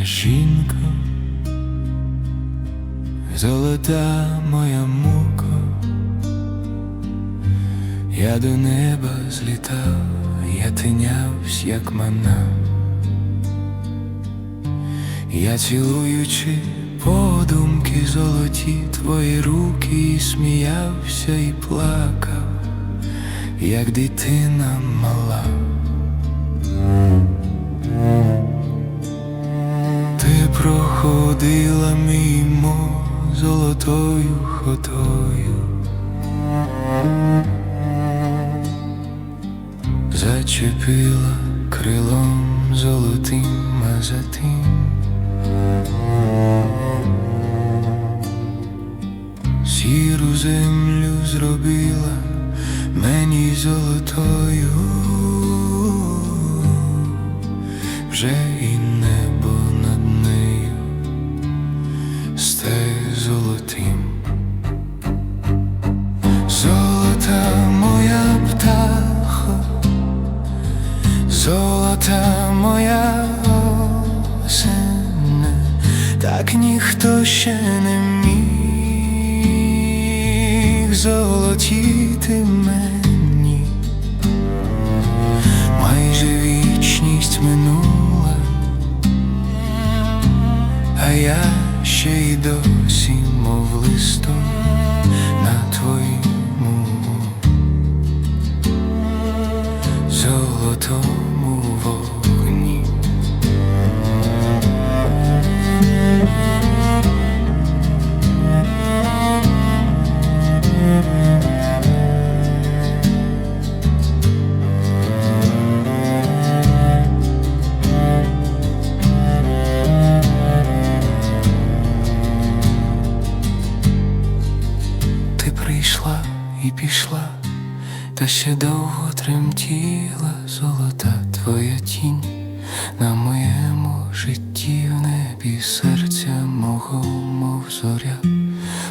моя жінка, золота моя мука, я до неба злітав, я тинявсь, як мана, я цілуючи подумки золоті твої руки, і сміявся і плакав, як дитина мала. Проходила мимо золотою ходою, зачепила крилом золотим, а затим сіру землю зробила мені золотою. Вже і так ніхто ще не міг золотіти мені майже вічність минула, а я ще й досі, мов листок на твоєму Прийшла і пішла, та ще довго тремтіла золота твоя тінь на моєму житті в небі серця мого, мов зоря,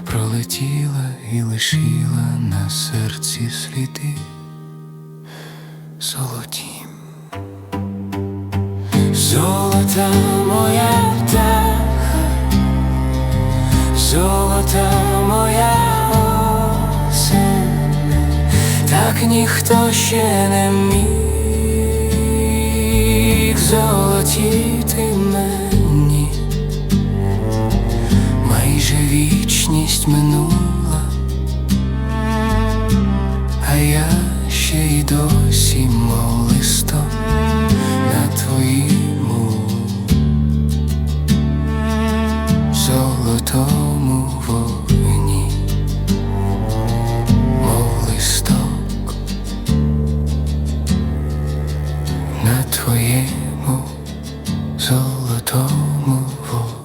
пролетіла і лишила на серці сліди золоті. Золота моя птаха, золота ніхто ще не міг золотіти мені, майже вічність минула, твоєму золотому воду.